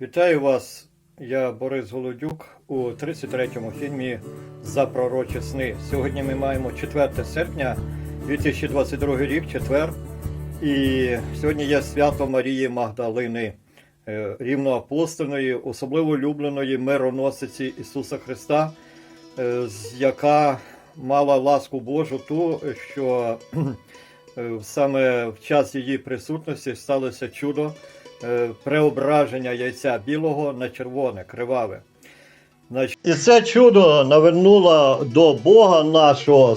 Вітаю вас, я Борис Голодюк у 33-му фільмі За пророчі сни. Сьогодні ми маємо 4 серпня 2022 рік, четвер. І сьогодні є свято Марії Магдалини, е, рівноапостольної, особливо улюбленої мироносиці Ісуса Христа, е, яка мала ласку Божу ту, що е, саме в час її присутності сталося чудо преображення яйця білого на червоне, криваве. І це чудо навернуло до Бога нашого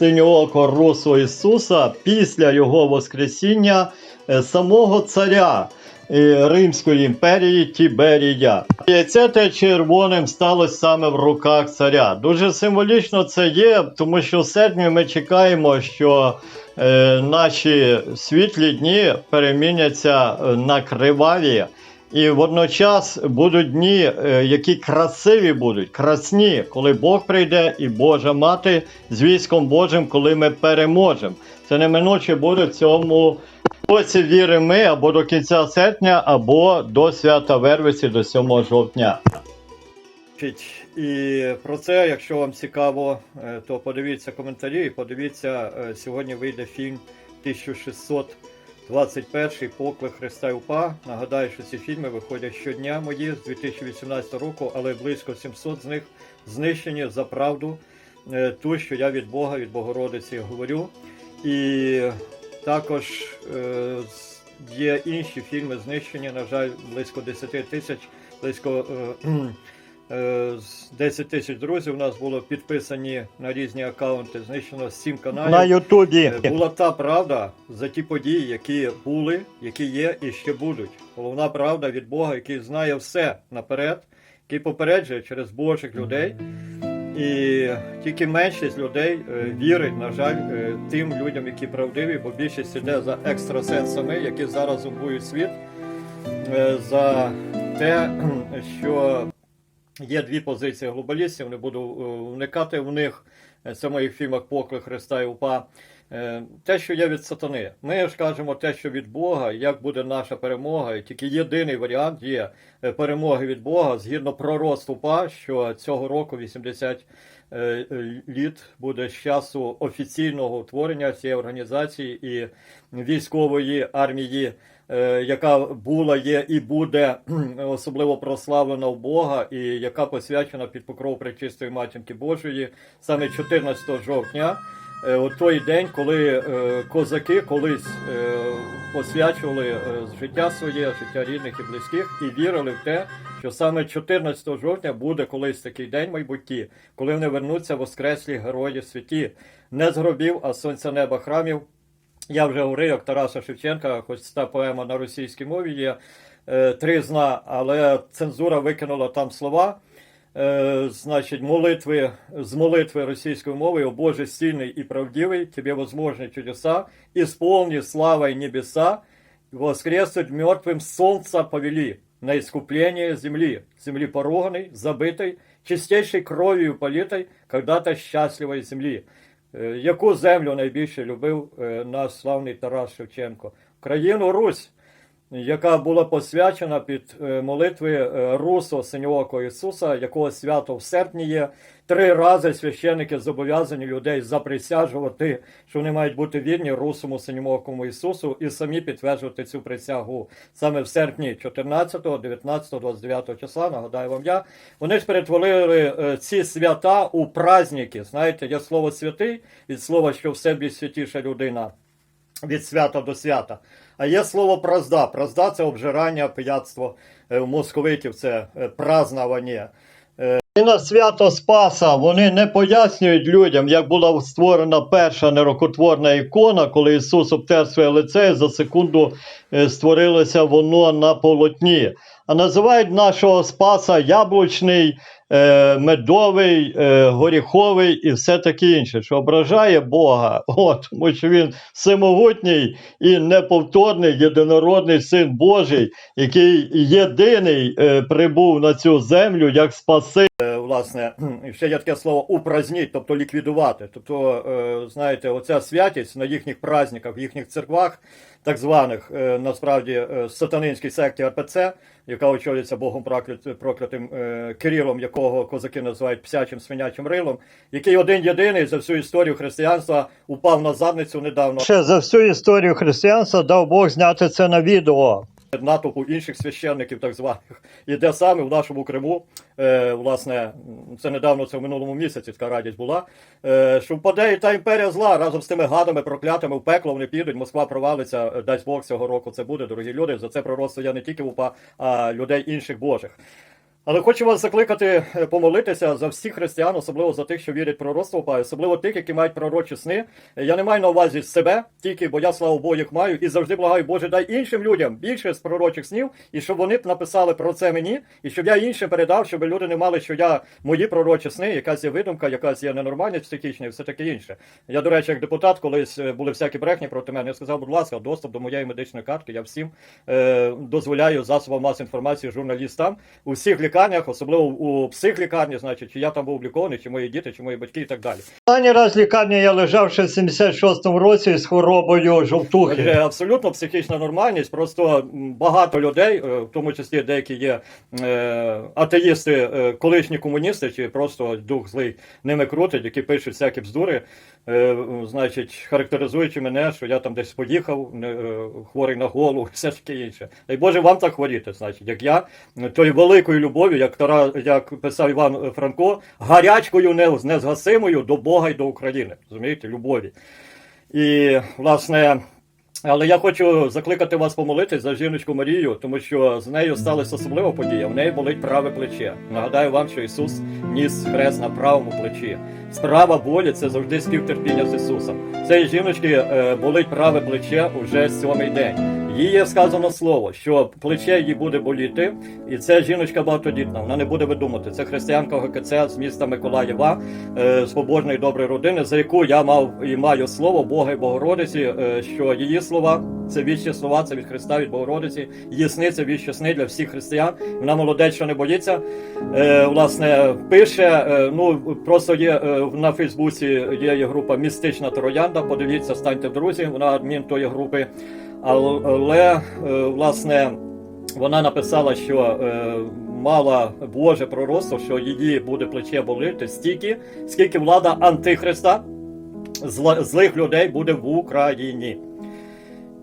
синього русу Ісуса після Його Воскресіння е, самого царя е, Римської імперії Тіберія. Яйце те червоним сталося саме в руках царя. Дуже символічно це є, тому що в серпні ми чекаємо, що е, наші світлі дні переміняться е, на криваві. І водночас будуть дні, е, які красиві будуть, красні, коли Бог прийде і Божа мати з військом Божим, коли ми переможемо. Це неминуче буде в цьому році віри ми або до кінця серпня, або до свята Вервиці, до 7 жовтня. І про це, якщо вам цікаво, е, то подивіться коментарі і подивіться, е, сьогодні вийде фільм 1621 Поклик Христа УПА. Нагадаю, що ці фільми виходять щодня мої з 2018 року, але близько 700 з них знищені за правду, е, ту, що я від Бога, від Богородиці говорю. І також е, є інші фільми знищені, на жаль, близько 10 тисяч, близько е, е, 10 тисяч друзів у нас було підписані на різні аккаунти, знищено 7 каналів. На Ютубі. Е, Була та правда за ті події, які були, які є і ще будуть. Головна правда від Бога, який знає все наперед, який попереджує через Божих людей. І тільки меншість людей е, вірить, на жаль, е, тим людям, які правдиві, бо більшість іде за екстрасенсами, які зараз зомбують світ, е, за те, що є дві позиції глобалістів, не буду уникати в них. Це в моїх фільмах Поклик Христа і УПА. Е, Те, що є від сатани. Ми ж кажемо те, що від Бога, як буде наша перемога, і тільки єдиний варіант є е, перемоги від Бога згідно пророцтву УПА, що цього року 80 е, літ буде з часу офіційного утворення цієї організації і військової армії, яка була, є і буде особливо прославлена в Бога, і яка посвячена під покров Пречистої Матінки Божої саме 14 жовтня. Е, У той день, коли е, козаки колись е, посвячували е, життя своє, життя рідних і близьких, і вірили в те, що саме 14 жовтня буде колись такий день майбутті, коли вони вернуться воскреслі герої святі, не з гробів, а сонця неба храмів. Я вже говорив, як Тараса Шевченка, хоч та поема на російській мові є е, тризна, але цензура викинула там слова. Е, значить, молитви з молитви російською мовою «О Боже стильний і правдивий, тебе возможны чудеса, исполни слава и небеса, воскреснуть мертвым солнца повели на искупление земли, земли пороганой, забытой, чистейшей кров'ю политой, когда-то щасливої землі. Е, Яку землю найбільше любив е, наш славний Тарас Шевченко? Країну Русь, яка була посвячена під е, молитви е, Русо Синьоокого Ісуса, якого свято в серпні є. Три рази священники зобов'язані людей заприсяжувати, що вони мають бути вірні Русому Синьоокому Ісусу і самі підтверджувати цю присягу саме в серпні 14, 19, 29 числа. Нагадаю вам я. Вони ж перетворили е, ці свята у праздники. Знаєте, є слово святий від слова, що в себе святіша людина від свята до свята. А є слово празда. Празда це обжирання, пияцтво Е, московитів, це е, празнавання. І на свято Спаса вони не пояснюють людям, як була створена перша нерокотворна ікона, коли Ісус обтер своє лице, і за секунду е, створилося воно на полотні. А називають нашого Спаса яблучний, е, медовий, е, горіховий і все таке інше, що ображає Бога, От, тому що він всемогутній і неповторний єдинородний син Божий, який єдиний е, прибув на цю землю як спаси. Власне, ще є таке слово упразніть, тобто ліквідувати. Тобто, е, знаєте, оця святість на їхніх праздниках, в їхніх церквах, так званих, е, насправді, е, сатанинській секті РПЦ, яка очолюється Богом проклят- проклятим Кирилом, якого козаки називають псячим свинячим рилом, який один єдиний за всю історію християнства упав на задницю недавно. Ще за всю історію християнства дав Бог зняти це на відео. Натовпу інших священників, так званих, і де саме в нашому Криму, е, власне, це недавно, це в минулому місяці така радість була, е, що впаде і та імперія зла разом з тими гадами, проклятими в пекло вони підуть, Москва провалиться, е, дасть Бог цього року це буде, дорогі люди. За це пророцтво я не тільки упа, а людей інших Божих. Але хочу вас закликати е, помолитися за всіх християн, особливо за тих, що вірять пророцтво особливо тих, які мають пророчі сни. Е, Я не маю на увазі себе, тільки бо я слава Богу їх маю, і завжди благаю, Боже, дай іншим людям більше з пророчих снів, і щоб вони б написали про це мені, і щоб я іншим передав, щоб люди не мали, що я мої пророчі сни, якась є видумка, якась є ненормальність психічна і все таке інше. Я, до речі, як депутат, колись е, були всякі брехні проти мене, я сказав, будь ласка, доступ до моєї медичної картки, я всім е, дозволяю засобам масової інформації журналістам у всіх лікарнях, особливо у психлікарні, значить, чи я там був облікований, чи мої діти, чи мої батьки і так далі. Останній раз в лікарні я лежав ще в 76-му році з хворобою жовтухи. Абсолютно психічна нормальність. Просто багато людей, е, в тому числі деякі є е, атеїсти, е, колишні комуністи, чи просто дух злий ними крутить, які пишуть всякі бздури, значить, характеризуючи мене, що я там десь поїхав, хворий на голову, все таке інше. Дай Боже, вам так хворіти, значить, як я, тою великою любов'ю, як, Тара, як писав Іван Франко, гарячкою не- незгасимою до Бога і до України. Розумієте, любові. І, власне, але я хочу закликати вас помолитись за жіночку Марію, тому що з нею сталася особлива подія. В неї болить праве плече. Нагадаю вам, що Ісус ніс хрест на правому плечі. Справа болі це завжди співтерпіння з Ісусом. Цієї жіночки е, болить праве плече уже сьомий день. Їй є сказано слово, що плече їй буде боліти, і це жіночка багатодітна. Вона не буде видумати. Це християнка ГКЦ з міста Миколаєва, е, з побожної доброї родини, за яку я мав і маю слово Бога і Богородиці, е, що її слова це вічні слова, це від Христа, від Богородиці. Її сни це вічні сни для всіх християн. Вона молодець, що не боїться. Е, власне, пише, ну просто є на Фейсбуці є група Містична Троянда. Подивіться, станьте друзі. Вона адмін тої групи. Але, е, власне вона написала, що е, мала Боже пророцтво, що її буде плече болити стільки, скільки влада антихриста злих людей буде в Україні.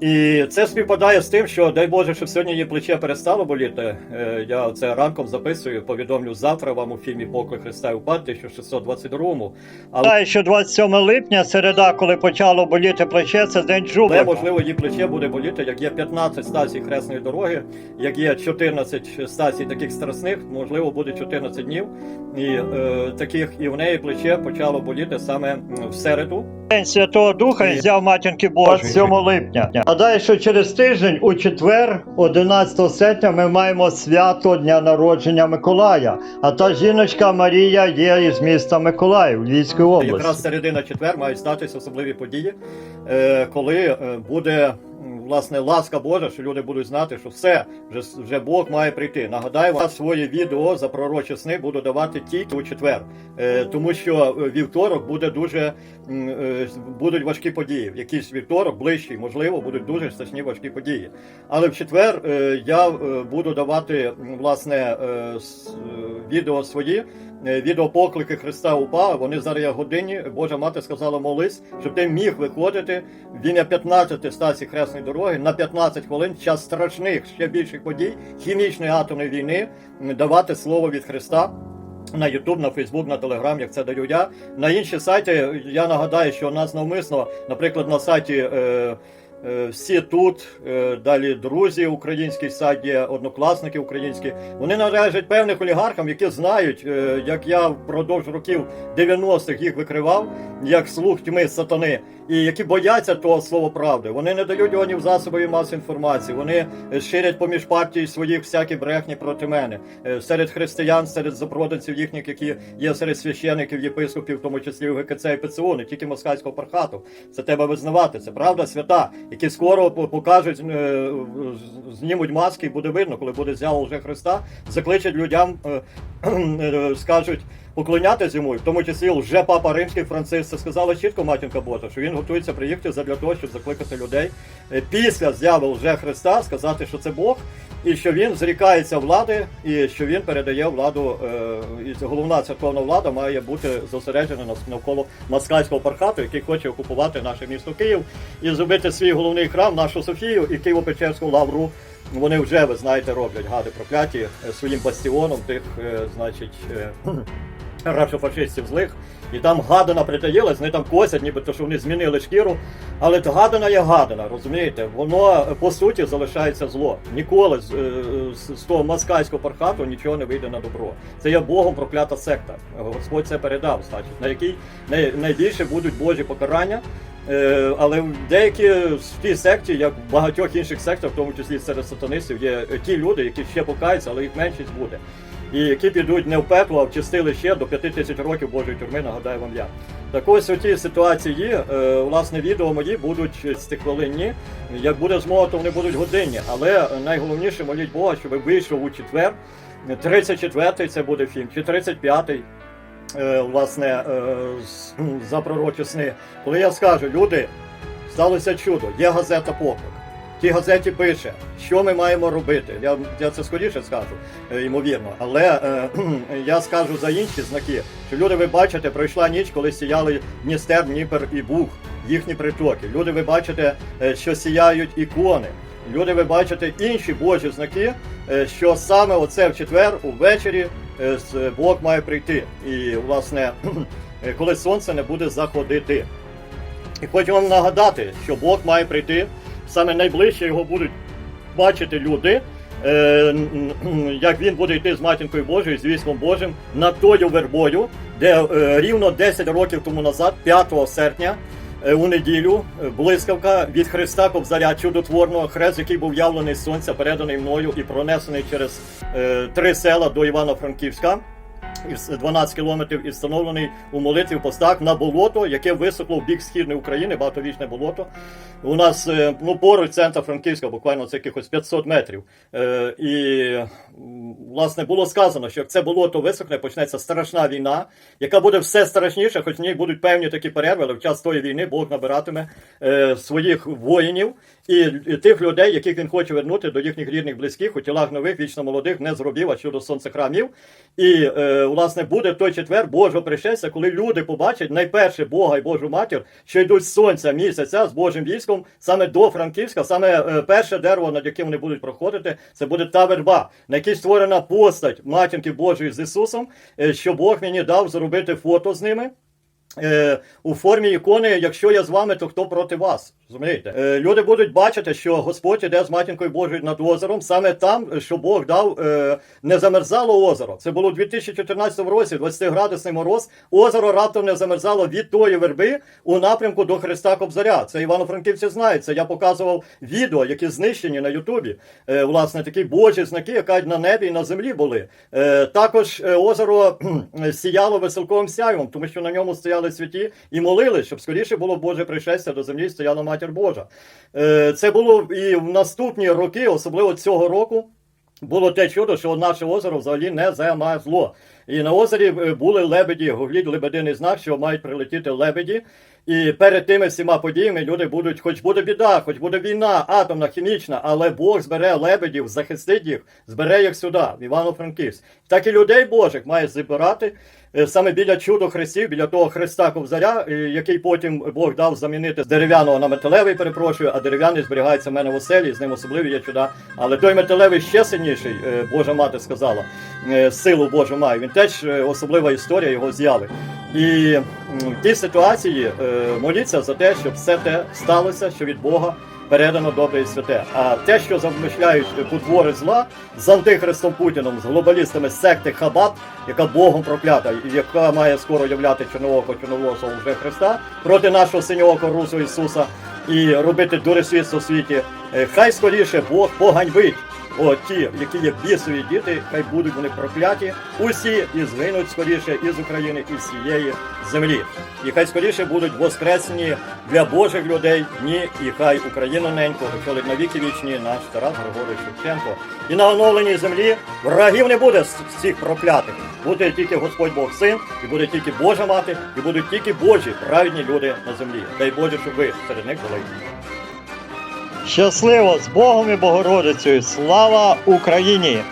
І це співпадає з тим, що дай Боже, щоб сьогодні її плече перестало боліти. Е, Я це ранком записую, повідомлю завтра вам у фільмі Поклик Христа і упад 1622 Але Знаю, що 27 липня, середа, коли почало боліти плече, це день Але, можливо, її плече буде боліти, як є 15 стацій хресної дороги, як є 14 стацій таких страсних, можливо, буде 14 днів. І е, таких і в неї плече почало боліти саме в середу. День Святого Духа і взяв матінки Божої. 27 липня. Гадаю, що через тиждень, у четвер, 11 серпня, ми маємо свято Дня народження Миколая. А та жіночка Марія є із міста Миколаїв, Львівської області. Якраз середина четвер мають статись особливі події, е, коли е, буде. Власне, ласка Божа, що люди будуть знати, що все, вже, вже Бог має прийти. Нагадаю, вам своє відео за пророчі сни буду давати тільки у четвер, е, тому що е, вівторок буде дуже е, будуть важкі події. Якийсь вівторок, ближчий, можливо, будуть дуже страшні важкі події. Але в четвер я буду давати власне відео свої. Е, Відеопоклики Христа упа, вони зараз є годині. Божа мати сказала, молись, щоб ти міг виходити. Він є 15 стацій хресної дороги на 15 хвилин, час страшних ще більших подій, хімічної атомної війни, давати слово від Христа. На Ютуб, на Фейсбук, на Телеграм, як це даю я. На інші сайти я нагадаю, що у нас навмисно, наприклад, на сайті е, всі тут, е, далі друзі, українські саді, однокласники українські. Вони належать певних олігархам, які знають, е, як я впродовж років 90-х їх викривав, як слух тьми сатани, і які бояться того слова правди. Вони не дають його ні в засоби масової інформації. Вони е, ширять поміж партій своїх всякі брехні проти мене. Е, Серед християн, серед запроданців їхніх, які є серед священиків, єпископів, в тому числі ГКЦ і ПЦУ, не тільки москальського пархату. Це треба визнавати. Це правда свята. які скоро покажуть, е, знімуть маски, і буде видно, коли буде з'ява вже Христа, закличуть людям, скажуть поклонятися йому, в тому числі вже папа Римський Франциск, це сказала чітко матінка Божа, що він готується приїхати задля того, щоб закликати людей е, після з'яви вже Христа, сказати, що це Бог, і що він зрікається влади, і що він передає владу, е, і головна церковна влада має бути зосереджена навколо москальського пархату, який хоче окупувати наше місто Київ і зробити свій головний храм, нашу Софію і Києво-Печерську лавру. Вони вже, ви знаєте, роблять гади прокляті е, своїм бастіоном тих, значить. Е, рашофашистів злих, і там гадана притаїлась, вони там косять, нібито що вони змінили шкіру. Але гадана є гадана, розумієте? Воно е, по суті залишається зло. Ніколи з, е, з, з того москальського пархату нічого не вийде на добро. Це є Богом проклята секта. Господь це передав, значить, на якій най, найбільше будуть Божі покарання. Е, але деякі в тій секті, як в багатьох інших сектах, в тому числі серед сатанистів, є ті люди, які ще покаються, але їх меншість буде і які підуть не в пекло, а в чистилище до 5 тисяч років Божої тюрми, нагадаю вам я. Так ось у тій ситуації, е, власне, відео мої будуть стихвилинні. Як буде змога, то вони будуть годинні. Але найголовніше моліть Бога, щоб вийшов у четвер. 34-й це буде фільм, чи 35-й. е, Власне, е, за пророчі сни. Коли я скажу, люди, сталося чудо, є газета Поклик. Тій газеті пише, що ми маємо робити. Я, я це скоріше скажу, е, ймовірно. Але е, я скажу за інші знаки, що люди, ви бачите, пройшла ніч, коли сіяли Дністер, Дніпер і Буг, їхні притоки. Люди, ви бачите, е, що сіяють ікони. Люди, ви бачите інші Божі знаки, е, що саме оце в четвер, увечері, Бог має прийти. І, власне, коли сонце не буде заходити. І хочу вам нагадати, що Бог має прийти, саме найближче його будуть бачити люди, е, як він буде йти з матінкою Божою, з військом Божим, над тою вербою, де е, рівно 10 років тому назад, 5 серпня, е, у неділю, блискавка від Христа Кобзаря чудотворного, хрест, який був явлений з сонця, переданий мною і пронесений через е, три села до Івано-Франківська 12 кілометрів і встановлений у молитві постах на болото, яке висохло в бік східної України, багатовічне болото. У нас е, ну, поруч центр Франківська, буквально це якихось 500 метрів. Е, І власне було сказано, що як це болото висохне, почнеться страшна війна, яка буде все страшніше, хоч в ній будуть певні такі перерви, але в час тої війни Бог набиратиме е, своїх воїнів і, тих людей, яких він хоче вернути до їхніх рідних близьких у тілах нових, вічно молодих, не зробів, а щодо сонцехрамів. І власне буде той четвер Божого пришестя, коли люди побачать найперше Бога і Божу матір, що йдуть з сонця місяця з Божим військом саме до Франківська. Саме е, перше дерево, над яким вони будуть проходити, це буде та верба, на якій створена постать матінки Божої з Ісусом, е, що Бог мені дав зробити фото з ними. Е, у формі ікони, якщо я з вами, то хто проти вас? Розумієте? Е, люди будуть бачити, що Господь іде з матінкою Божою над озером, саме там, що Бог дав, е, не замерзало озеро. Це було у 2014 році, 20-градусний мороз. Озеро раптом не замерзало від тої верби у напрямку до Христа Кобзаря. Це Івано-Франківці знають. Це я показував відео, які знищені на Ютубі. Е, власне, такі божі знаки, які на небі і на землі були. Також озеро сіяло веселковим сяйвом, тому що на ньому стояли святі і молили, щоб скоріше було Боже пришестя до землі, стояла матір Божа. Е, це було і в наступні роки, особливо цього року. Було те чудо, що наше озеро взагалі не замерзло. І на озері е, були лебеді, гугліть лебединий знак, що мають прилетіти лебеді. І перед тими всіма подіями люди будуть, хоч буде біда, хоч буде війна, атомна, хімічна, але Бог збере лебедів, захистить їх, збере їх сюди, в Івано-Франківськ. Так і людей Божих має збирати е, саме біля чудо хрестів, біля того Христа Ковзаря, е, який потім Бог дав замінити з дерев'яного на металевий, перепрошую, а дерев'яний зберігається в мене в оселі, з ним особливі є чуда. Але той металевий ще сильніший, е, Божа мати сказала, силу Божу має. Він теж особлива історія його з'яви. І в тій ситуації е, моліться за те, щоб все те сталося, що від Бога передано добре і святе. А те, що замишляють потвори зла з антихристом Путіном, з глобалістами секти Хабат, яка Богом проклята, і яка має скоро являти чорновоко чорноволосого вже Христа проти нашого синього Русу Ісуса і робити дуресвітство в світі. Е, Хай скоріше Бог поганьбить О, ті, які є бісові діти, хай будуть вони прокляті, усі і згинуть скоріше із України, і з цієї землі. І хай скоріше будуть воскресені для Божих людей, ні, і хай Україну неньку очолить на віки вічні наш Тарас Григорович Шевченко. І на оновленій землі врагів не буде з цих проклятих. Буде тільки Господь Бог син, і буде тільки Божа мати, і будуть тільки Божі праведні люди на землі. Дай Боже, щоб ви серед них були. Щасливо з Богом і Богородицею! Слава Україні!